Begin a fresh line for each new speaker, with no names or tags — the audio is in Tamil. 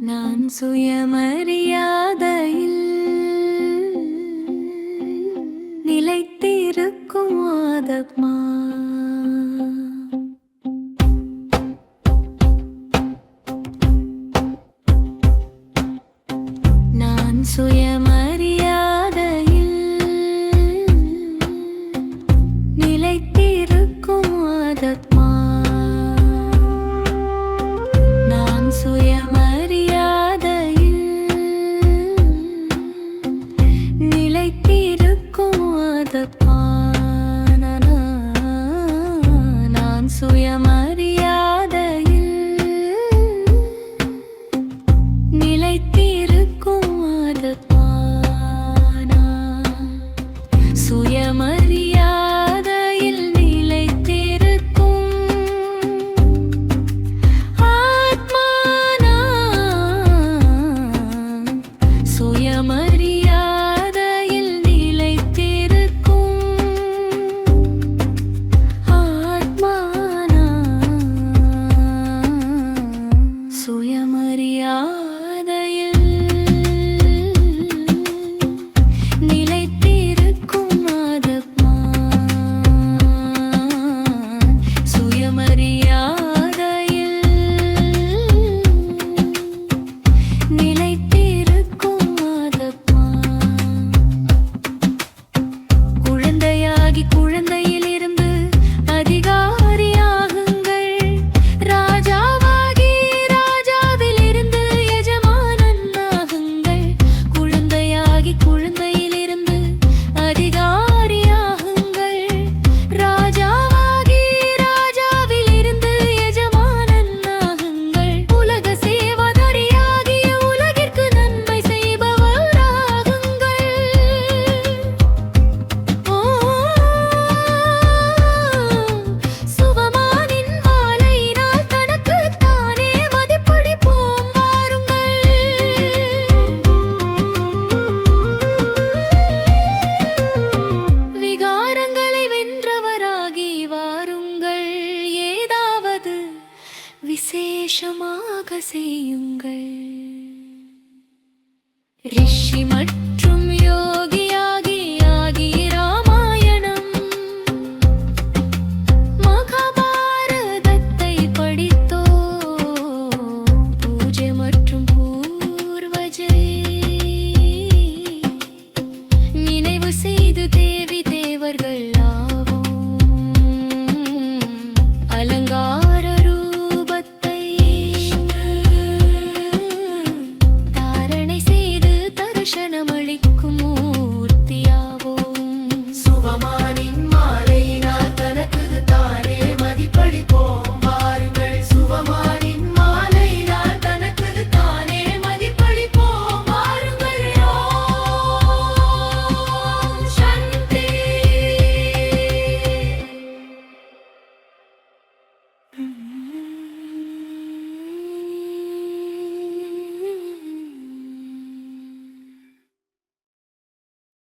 நான் சுயமரியாதையில் நிலைத்திருக்கும் ஆத்மா நான் சுயம that செய்யுங்கள். ரிஷி மட்டும்